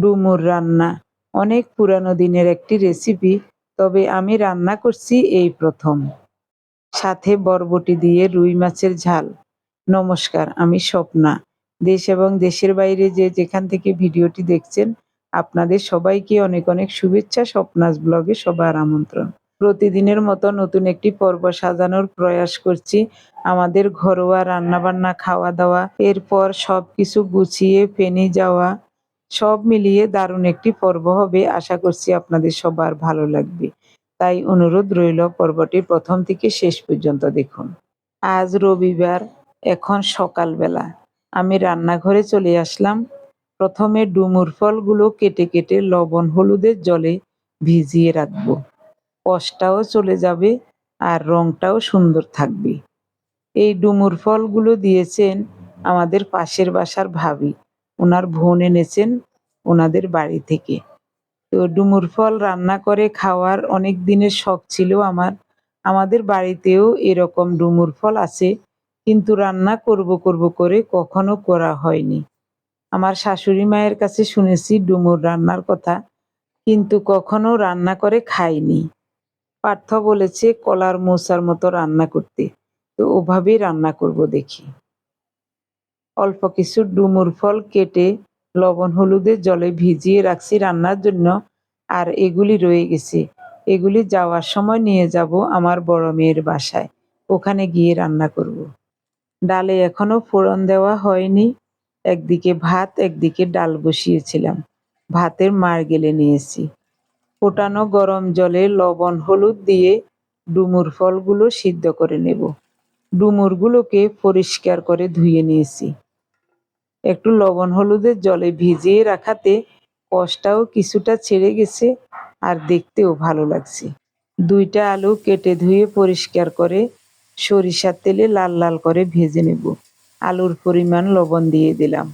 ডুমুর রান্না। অনেক পুরানো দিনের একটি রেসিপি তবে আমি রান্না করছি এই প্রথম। সাথে বরবটি দিয়ে রুই মাছের ঝাল। নমস্কার, আমি স্বপ্না। দেশ এবং দেশের বাইরে যে যেখান থেকে ভিডিওটি দেখছেন, আপনাদের সবাইকে অনেক অনেক শুভেচ্ছা, স্বপ্নাস ব্লগে সবার আমন্ত্রণ। প্রতিদিনের মতো নতুন একটি পর্ব সাজানোর প্রয়াস করছি। আমাদের ঘরোয়া রান্নাবান্না, খাওয়া দাওয়া, এরপর সব কিছু গুছিয়ে, ফেনি যাওয়া সব মিলিয়ে দারুণ একটি পর্ব হবে। আশা করছি আপনাদের সবার ভালো লাগবে। তাই অনুরোধ রইল পর্বটি প্রথম থেকে শেষ পর্যন্ত দেখুন। আজ রবিবার, এখন সকালবেলা। আমি রান্নাঘরে চলে আসলাম। প্রথমে ডুমুর ফলগুলো কেটে কেটে লবণ হলুদের জলে ভিজিয়ে রাখব। কষটাও চলে যাবে আর রংটাও সুন্দর থাকবে। এই ডুমুর ফলগুলো দিয়েছেন আমাদের পাশের বাসার ভাবি। ওনার বোন এনেছেন ওনাদের বাড়ি থেকে। তো ডুমুর ফল রান্না করে খাওয়ার অনেক দিনের শখ ছিল আমার। আমাদের বাড়িতেও এরকম ডুমুর ফল আছে, কিন্তু রান্না করব করব করে কখনো করা হয়নি। আমার শাশুড়ি মায়ের কাছে শুনেছি ডুমুর রান্নার কথা, কিন্তু কখনো রান্না করে খাইনি। পার্থ বলেছে, কলার মোচার মতো রান্না করতে। তো ওভাবেই রান্না করব দেখি। অল্প কিছু ডুমুর ফল কেটে লবণ হলুদের জলে ভিজিয়ে রাখছি রান্নার জন্য। আর এগুলি রয়ে গেছে। এগুলি যাওয়ার সময় নিয়ে যাব আমার বড় মেয়ের বাসায়। ওখানে গিয়ে রান্না করব। ডালে এখনও ফোড়ন দেওয়া হয়নি। একদিকে ভাত, একদিকে ডাল বসিয়েছিলাম। ভাতের মার গেলে নিয়েছি। ফোটানো গরম জলে লবণ হলুদ দিয়ে ডুমুর ফলগুলো সিদ্ধ করে নেব। ডুমুরগুলোকে পরিষ্কার করে ধুয়ে নিয়েছি। একটু লবণ হলুদের জলে ভিজিয়ে রাখাতে কষটাও কিছুটা ছেড়ে গেছে আর দেখতেও ভালো লাগছে। দুইটা আলু কেটে ধুয়ে পরিষ্কার করে সরিষার তেলে লাল লাল করে ভেজে নেব। আলুর পরিমাণ লবণ দিয়ে দিলাম।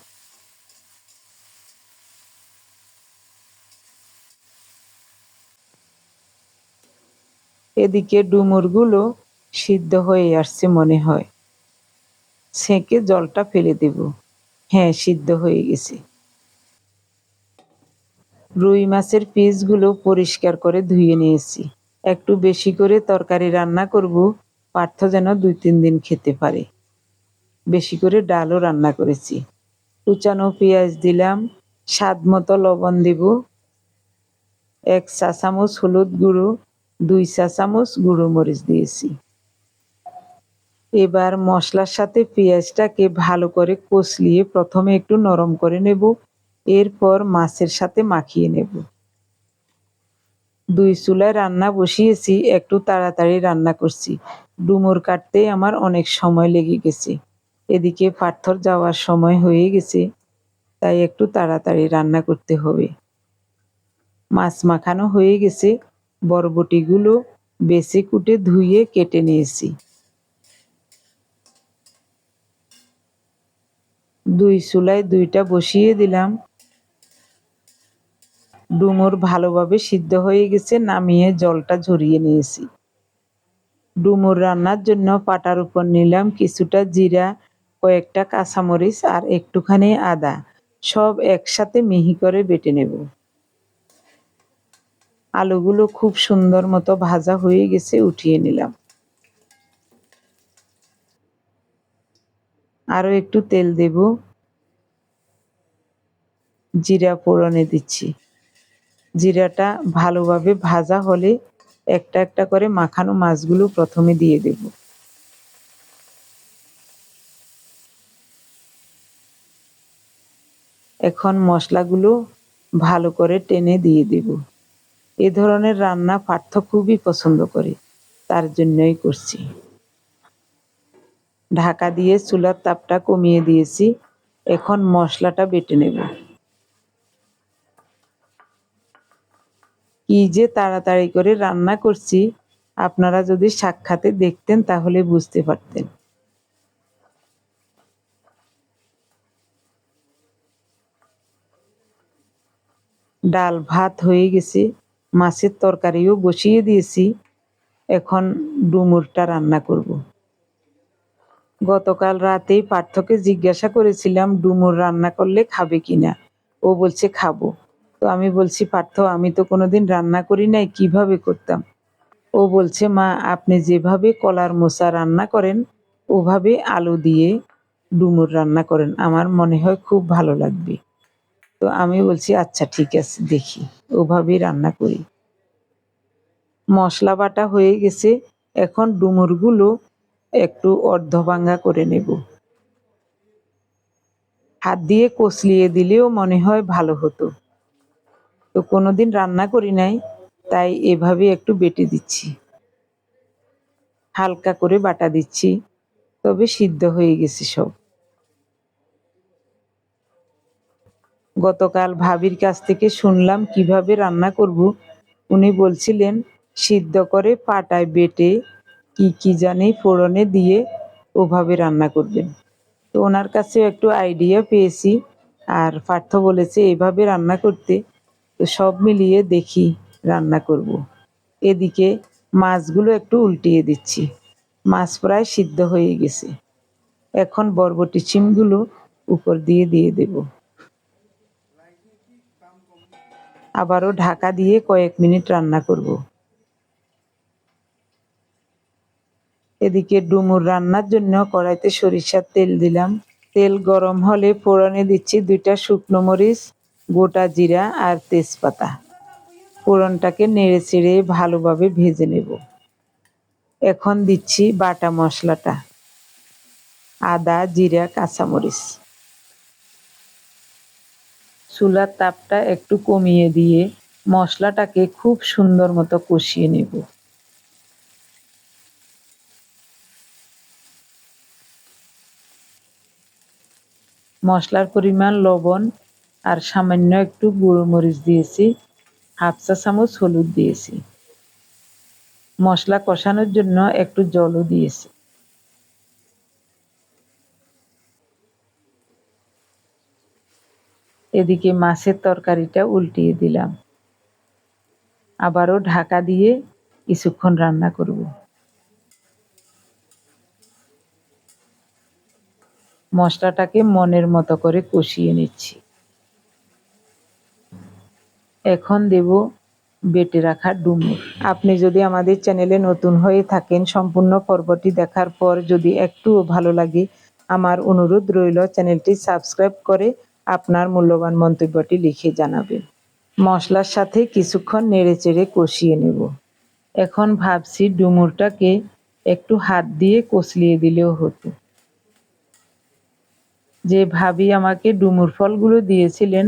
এদিকে ডুমুরগুলো সিদ্ধ হয়ে আসছে মনে হয়। ছেঁকে জলটা ফেলে দেব। হ্যাঁ সিদ্ধ হয়ে গেছে। রুই মাছের পিসগুলো পরিষ্কার করে ধুয়ে নিয়েছি। একটু বেশি করে তরকারি রান্না করব, পার্থ যেন দুই তিন দিন খেতে পারে। বেশি করে ডালও রান্না করেছি। কুচানো পেঁয়াজ দিলাম, স্বাদ মতো লবণ দেব, এক চা চামচ হলুদ গুঁড়ো, দুই চা চামচ গুঁড়ো মরিচ দিয়েছি। এবার মশলার সাথে পেঁয়াজটাকে ভালো করে কষলিয়ে প্রথমে একটু নরম করে নেব। এরপর মাছের সাথে মাখিয়ে নেব। দুই চুলায় রান্না বসিয়েছি, একটু তাড়াতাড়ি রান্না করছি। ডুমুর কাটতে আমার অনেক সময় লেগে গেছে। এদিকে পাথর যাওয়ার সময় হয়ে গেছে, তাই একটু তাড়াতাড়ি রান্না করতে হবে। মাছ মাখানো হয়ে গেছে, বরবটিগুলো বেছে কুটে ধুয়ে কেটে নিয়েছি। দুই চুলায় দুইটা বসিয়ে দিলাম। ডুমুর ভালোভাবে সিদ্ধ হয়ে গেছে, নামিয়ে জলটা ঝরিয়ে নিয়েছি। ডুমুর রান্নার জন্য পাটার উপর নিলাম কিছুটা জিরা, কয়েকটা কাঁচামরিচ আর একটুখানি আদা। সব একসাথে মিহি করে বেটে নেব। আলুগুলো খুব সুন্দর মতো ভাজা হয়ে গেছে, উঠিয়ে নিলাম। আরও একটু তেল দেব। জিরা ফোড়নে দিচ্ছি। জিরাটা ভালোভাবে ভাজা হলে একটা একটা করে মাখানো মাছগুলো প্রথমে দিয়ে দেব। এখন মশলাগুলো ভালো করে টেনে দিয়ে দেব। এ ধরনের রান্না পার্থ খুবই পছন্দ করে, তার জন্যই করছি। ঢাকা দিয়ে চুলার তাপটা কমিয়ে দিয়েছি। এখন মশলাটা বেটে নেব। কি যে তাড়াতাড়ি করে রান্না করছি, আপনারা যদি সাক্ষাতে দেখতেন তাহলে বুঝতে পারতেন। ডাল ভাত হয়ে গেছে, মাছের তরকারিও বসিয়ে দিয়েছি। এখন ডুমুরটা রান্না করব। গতকাল রাতেই পার্থকে জিজ্ঞাসা করেছিলাম, ডুমুর রান্না করলে খাবে কিনা? ও বলছে, খাব। তো আমি বলছি, পার্থ, আমি তো কোনোদিন রান্না করি নাই, কীভাবে করতাম? ও বলছে, মা, আপনি যেভাবে কলার মোচা রান্না করেন, ওভাবে আলু দিয়ে ডুমুর রান্না করেন। আমার মনে হয় খুব ভালো লাগবে। তো আমি বলছি আচ্ছা ঠিক আছে, দেখি, ওভাবেই রান্না করি। মশলা বাটা হয়ে গেছে। এখন ডুমুরগুলো একটু অর্ধভাঙ্গা করে নেব। হাত দিয়ে কচলিয়ে দিলেও মনে হয় ভালো হতো। তো কোনোদিন রান্না করি নাই, তাই এভাবে একটু বেটে দিচ্ছি। হালকা করে বাটা দিচ্ছি, তবে সিদ্ধ হয়ে গেছে সব। গতকাল ভাবির কাছ থেকে শুনলাম, কীভাবে রান্না করব? উনি বলছিলেন, সিদ্ধ করে পাটায় বেটে কি কি জানি ফোড়নে দিয়ে ওভাবে রান্না করবেন। তো ওনার কাছেও একটু আইডিয়া পেয়েছি আর পার্থ বলেছে এভাবে রান্না করতে। তো সব মিলিয়ে দেখি রান্না করব। এদিকে মাছগুলো একটু উল্টিয়ে দিচ্ছি। মাছ প্রায় সিদ্ধ হয়ে গেছে। এখন বরবটি চিমগুলো উপর দিয়ে দিয়ে দেব। আবারও ঢাকা দিয়ে কয়েক মিনিট রান্না করব। এদিকে ডুমুর রান্নার জন্য কড়াইতে সরিষার তেল দিলাম। তেল গরম হলে ফোড়নে দিচ্ছি দুইটা শুকনো মরিচ, গোটা জিরা আর তেজপাতা। ফোড়নটাকে নেড়ে চেড়ে ভালোভাবে ভেজে নেব। এখন দিচ্ছি বাটা মশলাটা, আদা, জিরা, কাঁচামরিচ। চুলার তাপটা একটু কমিয়ে দিয়ে মশলাটাকে খুব সুন্দর মতো কষিয়ে নেব। মশলার পরিমাণ লবণ আর সামান্য একটু গুঁড়ো মরিচ দিয়েছি, হাফ চা চামচ হলুদ দিয়েছি। মশলা কষানোর জন্য একটু জলও দিয়েছি। এদিকে মাছের তরকারিটা উল্টিয়ে দিলাম। আবারও ঢাকা দিয়ে কিছুক্ষণ রান্না করব। মশলাটাকে মনের মতো করে কষিয়ে নিচ্ছি। এখন দেব বেটে রাখা ডুমুর। আপনি যদি আমাদের চ্যানেলে নতুন হয়ে থাকেন, সম্পূর্ণ পর্বটি দেখার পর যদি একটুও ভালো লাগে, আমার অনুরোধ রইল চ্যানেলটি সাবস্ক্রাইব করে আপনার মূল্যবান মন্তব্যটি লিখে জানাবেন। মশলার সাথে কিছুক্ষণ নেড়ে চেড়ে কষিয়ে নেব। এখন ভাবছি ডুমুরটাকে একটু হাত দিয়ে কষলিয়ে দিলেও হতো। যে ভাবি আমাকে ডুমুর ফলগুলো দিয়েছিলেন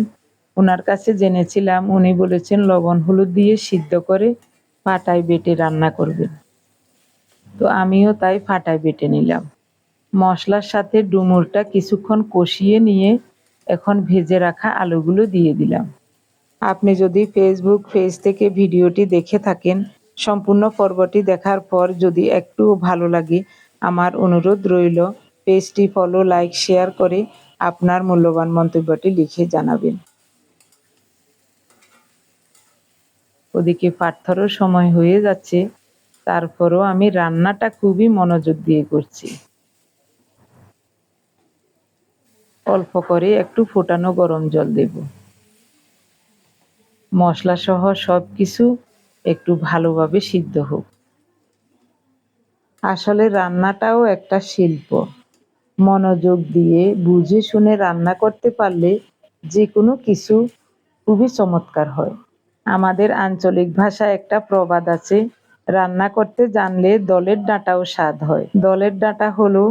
ওনার কাছে জেনেছিলাম, উনি বলেছেন, লবণ হলুদ দিয়ে সিদ্ধ করে ফাটায় বেটে রান্না করবেন। তো আমিও তাই ফাটায় বেটে নিলাম। মশলার সাথে ডুমুরটা কিছুক্ষণ কষিয়ে নিয়ে এখন ভেজে রাখা আলুগুলো দিয়ে দিলাম। আপনি যদি ফেসবুক পেজ থেকে ভিডিওটি দেখে থাকেন, সম্পূর্ণ পর্বটি দেখার পর যদি একটু ভালো লাগে, আমার অনুরোধ রইল পেজটি ফলো লাইক শেয়ার করে আপনার মূল্যবান মন্তব্যটি লিখে জানাবেন। ওদিকে পাথরও সময় হয়ে যাচ্ছে, তারপরও আমি রান্নাটা খুবই মনোযোগ দিয়ে করছি। অল্প করে একটু ফোটানো গরম জল দেব। মশলা সহ সব কিছু একটু ভালোভাবে সিদ্ধ হোক। আসলে রান্নাটাও একটা শিল্প। মনোযোগ দিয়ে বুঝে শুনে রান্না করতে পারলে যে কোনো কিছু খুবই চমৎকার হয়। আমাদের আঞ্চলিক ভাষায় একটা প্রবাদ আছে, রান্না করতে জানলে দলের ডাঁটাও স্বাদ হয়। দলের ডাঁটা হলো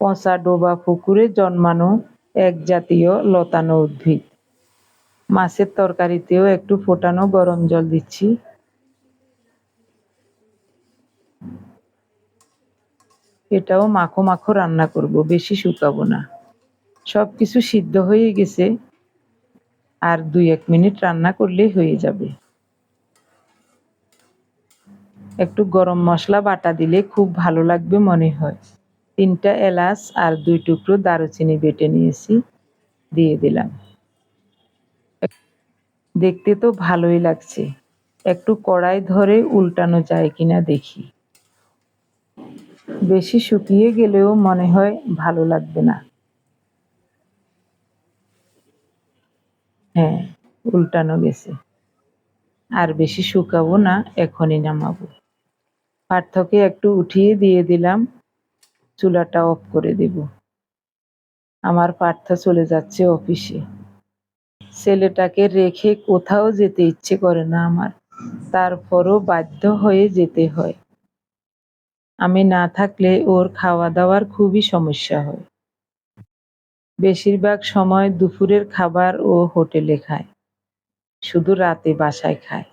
পচা ডোবা পুকুরে জন্মানো এক জাতীয় লতানো উদ্ভিদ। মাছের তরকারিতেও একটু ফোটানো গরম জল দিচ্ছি। এটাও মাখো মাখো রান্না করব, বেশি শুকাবো না। সব কিছু সিদ্ধ হয়ে গেছে, আর দুই এক মিনিট রান্না করলেই হয়ে যাবে। একটু গরম মশলা বাটা দিলে খুব ভালো লাগবে মনে হয়। তিনটা এলাচ আর দুই টুকরো দারুচিনি বেটে নিয়েছি, দিয়ে দিলাম। দেখতে তো ভালোই লাগছে। একটু কড়াই ধরে উল্টানো যায় কিনা দেখি। বেশি শুকিয়ে গেলেও মনে হয় ভালো লাগবে না। হ্যাঁ উল্টানো গেছে। আর বেশি শুকাবো না, এখনই নামাবো। পার্থকে একটু উঠিয়ে দিয়ে দিলাম, চুলাটা অফ করে দেব। আমার পার্থ চলে যাচ্ছে অফিসে। ছেলেটাকে রেখে কোথাও যেতে ইচ্ছে করে না আমার। তারপরও বাধ্য হয়ে যেতে হয়। আমি না থাকলে ওর খাওয়া দাওয়ার খুবই সমস্যা হয়। বেশিরভাগ সময় দুপুরের খাবার ও হোটেলে খায়। শুধু রাতে বাসায় খায়।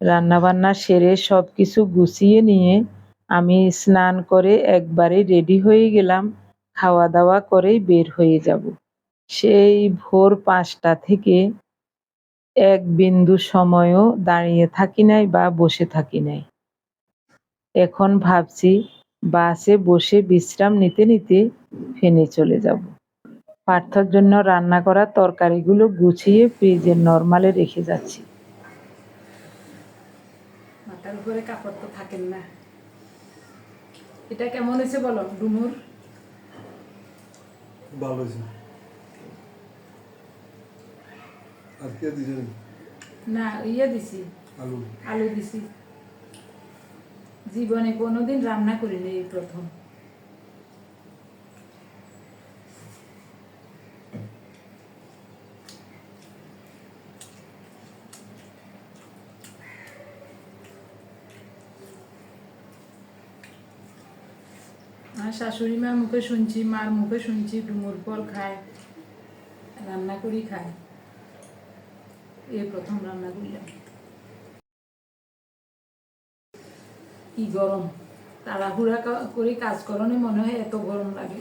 রান্নাবান্না সেরে সব কিছু গুছিয়ে নিয়ে আমি স্নান করে একবারে রেডি হয়ে গেলাম খাওয়া দাওয়া করেই বের হয়ে যাব। সেই ভোর পাঁচটা থেকে এক বিন্দু সময়ও দাঁড়িয়ে থাকি নাই বা বসে থাকি নাই। এখন ভাবছি বাসে বসে বিশ্রাম নিতে নিতে ফেনে চলে যাব। পার্থর জন্য রান্না করা তরকারিগুলো গুছিয়ে ফ্রিজে নর্মালে রেখে যাচ্ছি। মাথার উপরে কাপড় তো থাকেন না। এটা কেমন হয়েছে বলো ডুমুর? ভালো হয়েছে। আজকে দিছেন না ইয়ে দিছি। আলু। আলু দিছি। জীবনে কোনোদিন রান্না করিনি এই প্রথম। শাশুড়ি মার মুখে শুনছি, মার মুখে শুনছি, ডুমুর ফল খায়, রান্না করি খায়। এই প্রথম রান্না করলাম। কি গরম? তাড়াহুড়া করে কাজ করনে মনে হয় এত গরম লাগে।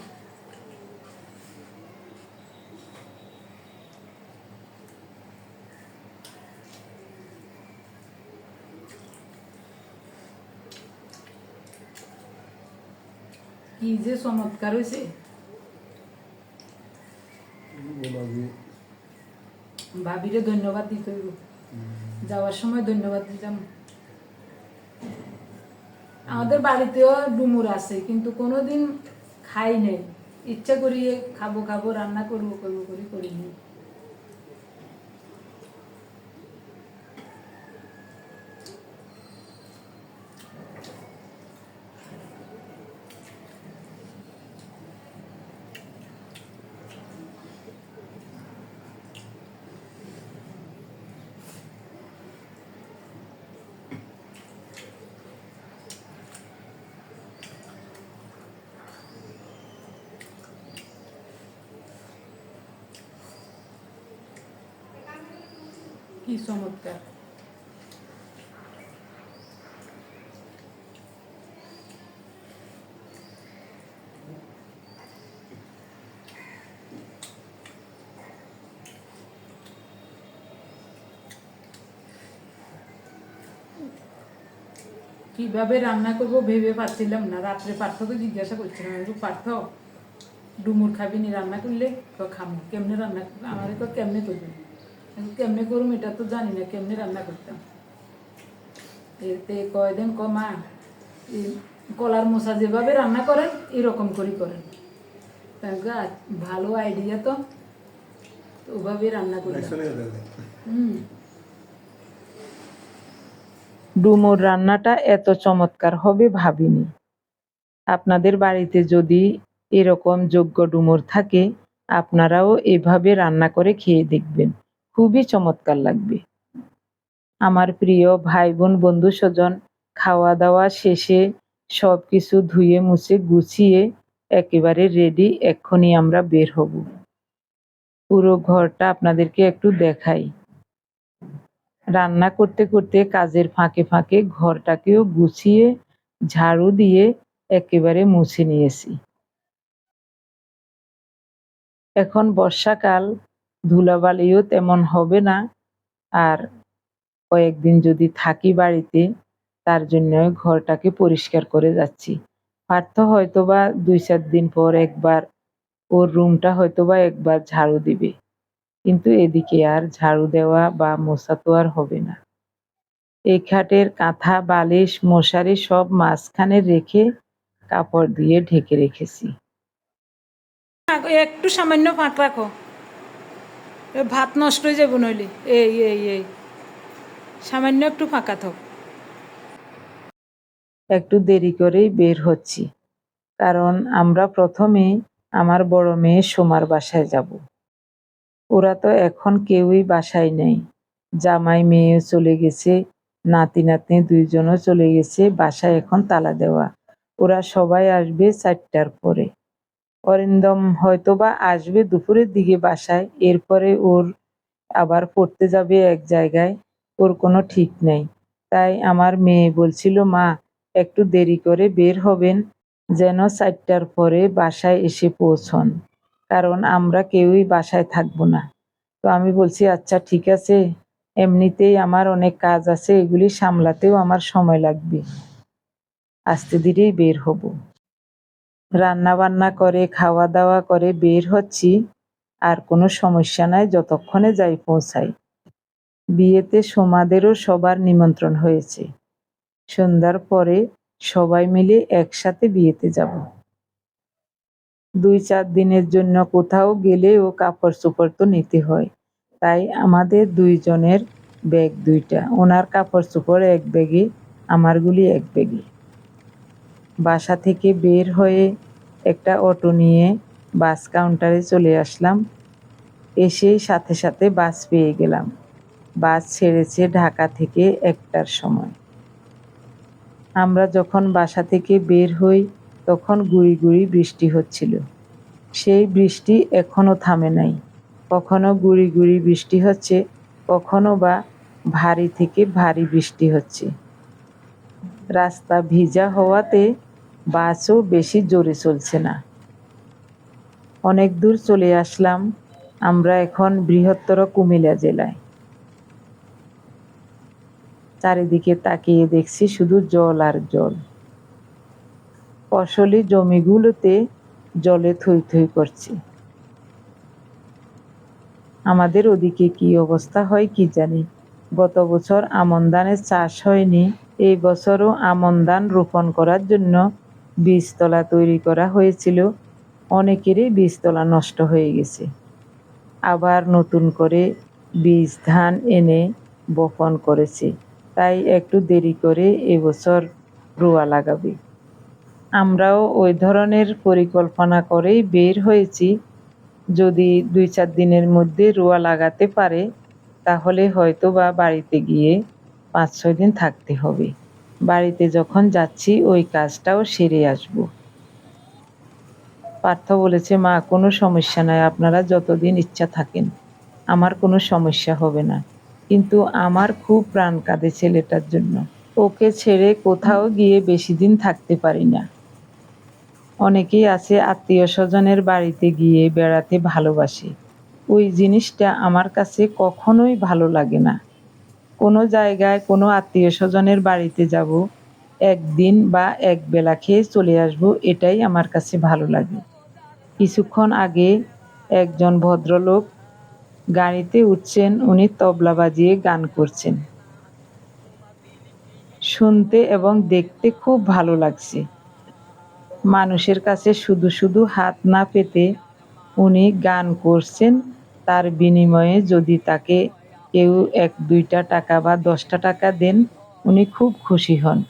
কি যে চমৎকার হয়েছে ভাবিরে ধন্যবাদ দিতে যাওয়ার সময় ধন্যবাদ দিতাম আমাদের বাড়িতেও ডুমুর আছে, কিন্তু কোনোদিন খাই নাই। ইচ্ছা করিয়ে খাব খাব, রান্না করব করব, করি করিনি কি চমৎকার কীভাবে রান্না করব ভেবে পাচ্ছিলাম না রাত্রে পার্থকে জিজ্ঞাসা করছিলাম আমি বলব, পার্থ ডুমুর খাবি নি রান্না করলে তো খাব কেমনে রান্না আমার তো কেমনে করবি আমি বলছি, কেমনে করুম এটা তো জানি না কেমনে রান্না করতাম। এতে কয়দিন কমা এই কলার মশা যেভাবে রান্না করেন এরকম করে করেন। ভালো আইডিয়া তো তো ওভাবে রান্না দেয় হুম। ডুমুর রান্নাটা এত চমৎকার হবে ভাবিনি। আপনাদের বাড়িতে যদি এরকম যোগ্য ডুমুর থাকে আপনারাও এভাবে রান্না করে খেয়ে দেখবেন। খুবই চমৎকার লাগবে। আমার প্রিয় ভাই বোন বন্ধু স্বজন খাওয়া দাওয়া শেষে সব কিছু ধুয়ে মুছে গুছিয়ে একেবারে রেডি এক্ষুনি আমরা বের হব। পুরো ঘরটা আপনাদেরকে একটু দেখাই। রান্না করতে করতে কাজের ফাঁকে ফাঁকে ঘরটাকেও গুছিয়ে, ঝাড়ু দিয়ে একেবারে মুছে নিয়েছি। এখন বর্ষাকাল ধুলাবালিও তেমন হবে না। আর কয়েকদিন যদি থাকি বাড়িতে, তার জন্য ঘরটাকে পরিষ্কার করে যাচ্ছি। পার্থ হয়তোবা দুই চার দিন পর একবার ওর রুমটা হয়তোবা একবার ঝাড়ু দিবে। কিন্তু এদিকে আর ঝাড়ু দেওয়া বা মশা তো আর হবে না। এই খাটের কাঁথা, বালিশ, মশারি সব মাঝখানে রেখে কাপড় দিয়ে ঢেকে রেখেছি। একটু সামান্য ফাঁক রাখো। ভাত নষ্ট হয়ে যাব নইলে। এই এই এই। সামান্য একটু ফাঁকা থাক। একটু দেরি করেই বের হচ্ছি, কারণ আমরা প্রথমে আমার বড় মেয়ে সোমার বাসায় যাব। ওরা তো এখন কেউই বাসায় নেই। জামাই মেয়েও চলে গেছে, নাতি নাতনি দুইজনও চলে গেছে, বাসায় এখন তালা দেওয়া। ওরা সবাই আসবে চারটার পরে। অরিন্দম হয়তোবা আসবে দুপুরের দিকে বাসায়, এরপরে ওর আবার পড়তে যাবে এক জায়গায়, ওর কোনো ঠিক নেই। তাই আমার মেয়ে বলছিল, মা, একটু দেরি করে বের হবেন, যেন চারটার পরে বাসায় এসে পৌঁছন, কারণ আমরা কেউই বাসায় থাকব না। তো আমি বলছি আচ্ছা ঠিক আছে, এমনিতেই আমার অনেক কাজ আছে, এগুলি সামলাতেও আমার সময় লাগবে। আস্তে ধীরেই বের হব। রান্না বান্না করে খাওয়া দাওয়া করে বের হচ্ছি। আর কোনো সমস্যা নাই, যতক্ষণে যাই পৌঁছাই। বিয়েতে সোমাদেরও সবার নিমন্ত্রণ হয়েছে। সন্ধ্যার পরে সবাই মিলে একসাথে বিয়েতে যাব। দুই চার দিনের জন্য কোথাও গেলেও কাপড় চোপড় তো নিতে হয়। তাই আমাদের দুইজনের ব্যাগ দুইটা, ওনার কাপড় চোপড় এক ব্যাগে, আমারগুলি এক ব্যাগে। বাসা থেকে বের হয়ে একটা অটো নিয়ে বাস কাউন্টারে চলে আসলাম। এসেই সাথে সাথে বাস পেয়ে গেলাম। বাস ছেড়েছে ঢাকা থেকে একটার সময়। আমরা যখন বাসা থেকে বের হই, তখন গুড়ি গুড়ি বৃষ্টি হচ্ছিল। সেই বৃষ্টি এখনও থামে নাই। কখনো গুড়ি গুড়ি বৃষ্টি হচ্ছে, কখনো বা ভারী থেকে ভারী বৃষ্টি হচ্ছে। রাস্তা ভিজা হওয়াতে বাসও বেশি জোরে চলছে না। অনেক দূর চলে আসলাম, আমরা এখন বৃহত্তর কুমিল্লা জেলায়। চারিদিকে তাকিয়ে দেখছি শুধু জল আর জল। ফসলি জমিগুলোতে জলে থই থই করছে। আমাদের ওদিকে কি অবস্থা হয় কি জানি? গত বছর আমন ধানের চাষ হয়নি, এই বছরও আমন ধান রোপণ করার জন্য বীজতলা তৈরি করা হয়েছিল। অনেকেরই বীজতলা নষ্ট হয়ে গেছে। আবার নতুন করে বীজ ধান এনে বপন করেছে। তাই একটু দেরি করে এবছর রোয়া লাগাবে। আমরাও ওই ধরনের পরিকল্পনা করেই বের হয়েছি। যদি দুই চার দিনের মধ্যে রোয়া লাগাতে পারে, তাহলে হয়তো বা বাড়িতে গিয়ে পাঁচ ছয় দিন থাকতে হবে। বাড়িতে যখন যাচ্ছি, ওই কাজটাও সেরে আসব। পার্থ বলেছে, মা, কোনো সমস্যা নাই, আপনারা যতদিন ইচ্ছা থাকেন, আমার কোনো সমস্যা হবে না। কিন্তু আমার খুব প্রাণ কাঁদে ছেলেটার জন্য। ওকে ছেড়ে কোথাও গিয়ে বেশি দিন থাকতে পারি না। অনেকেই আছে আত্মীয় স্বজনের বাড়িতে গিয়ে বেড়াতে ভালোবাসে। ওই জিনিসটা আমার কাছে কখনোই ভালো লাগে না। কোনো জায়গায় কোনো আত্মীয় স্বজনের বাড়িতে যাব, একদিন বা এক বেলা খেয়ে চলে আসব, এটাই আমার কাছে ভালো লাগে। কিছুক্ষণ আগে একজন ভদ্রলোক গাড়িতে উঠছেন, উনি তবলা বাজিয়ে গান করছেন। শুনতে এবং দেখতে খুব ভালো লাগছে। মানুষের কাছে শুধু শুধু হাত না পেতে উনি গান করছেন, তার বিনিময়ে যদি তাকে কেউ এক, দুইটা টাকা বা দশটা টাকা দেন, উনি খুব খুশি হন।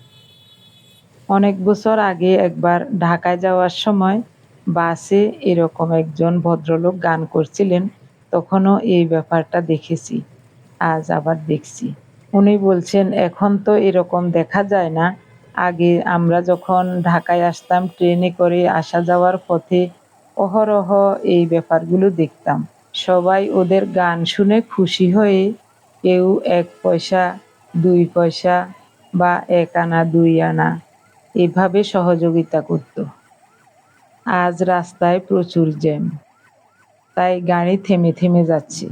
অনেক বছর আগে একবার ঢাকায় যাওয়ার সময় বাসে এরকম একজন ভদ্রলোক গান করছিলেন, তখনও এই ব্যাপারটা দেখেছি, আজ আবার দেখছি। উনি বলছেন, এখন তো এরকম দেখা যায় না। আগে আমরা যখন ঢাকায় আসতাম, ট্রেনে করে আসা যাওয়ার পথে অহরহ এই ব্যাপারগুলো দেখতাম। সবাই ওদের গান শুনে খুশি হয়ে কেউ এক পয়সা, দুই পয়সা বা এক আনা, দুই আনা এভাবে সহযোগিতা করত। আজ রাস্তায় প্রচুর জ্যাম। তাই গাড়ি থেমে থেমে যাচ্ছে।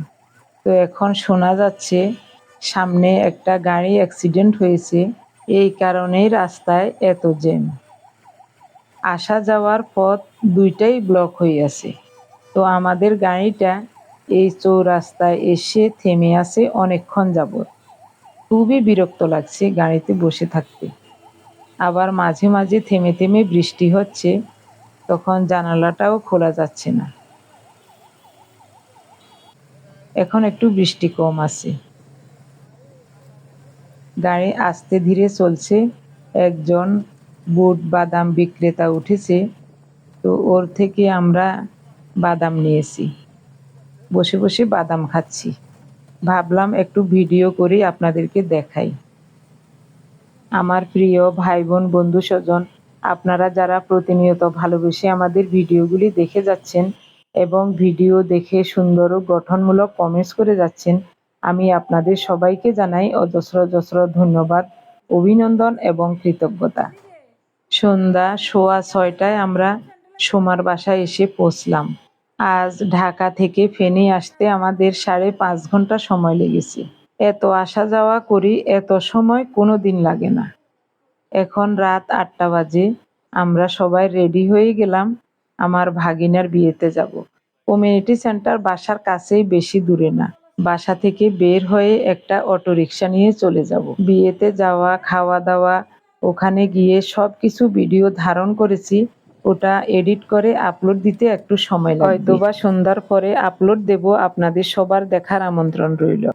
তো এখন শোনা যাচ্ছে, সামনে একটা গাড়ি অ্যাক্সিডেন্ট হয়েছে। এই কারণেই রাস্তায় এত জ্যাম। আসা যাওয়ার পথ দুইটাই ব্লক হয়ে আছে। তো আমাদের গাড়িটা এই চৌরাস্তায় এসে থেমে আছে অনেকক্ষণ যাবৎ। খুবই বিরক্ত লাগছে গাড়িতে বসে থাকতে। আবার মাঝে মাঝে থেমে থেমে বৃষ্টি হচ্ছে, তখন জানালাটাও খোলা যাচ্ছে না। এখন একটু বৃষ্টি কম আছে। গাড়ি আস্তে ধীরে চলছে, একজন বুট বাদাম বিক্রেতা উঠেছে, তো ওর থেকে আমরা বাদাম নিয়েছি। বসে বসে বাদাম খাচ্ছি। ভাবলাম একটু ভিডিও করে আপনাদেরকে দেখাই। আমার প্রিয় ভাই বোন বন্ধু স্বজন, আপনারা যারা প্রতিনিয়ত ভালোবেসে আমাদের ভিডিওগুলি দেখে যাচ্ছেন এবং ভিডিও দেখে সুন্দর ও গঠনমূলক কমেন্টস করে যাচ্ছেন, আমি আপনাদের সবাইকে জানাই অজস্র অজস্র ধন্যবাদ, অভিনন্দন এবং কৃতজ্ঞতা। সন্ধ্যা সোয়া ছয়টায় আমরা সোমার বাসায় এসে পৌঁছলাম। আজ ঢাকা থেকে ফেনী আসতে আমাদের সাড়ে পাঁচ ঘণ্টা সময় লেগেছে। এত আসা যাওয়া করি এত সময় কোনো দিন লাগে না। এখন রাত আটটা বাজে, আমরা সবাই রেডি হয়ে গেলাম, আমার ভাগিনার বিয়েতে যাব। কমিউনিটি সেন্টার বাসার কাছেই বেশি দূরে না। বাসা থেকে বের হয়ে একটা অটো রিক্সা নিয়ে চলে যাব। বিয়েতে যাওয়া, খাওয়া দাওয়া, ওখানে গিয়ে সব কিছু ভিডিও ধারণ করেছি। ওটা এডিট করে আপলোড দিতে একটু সময় হয়তো বা সন্ধ্যার পরে আপলোড দেব, আপনাদের সবার দেখার আমন্ত্রণ রইল।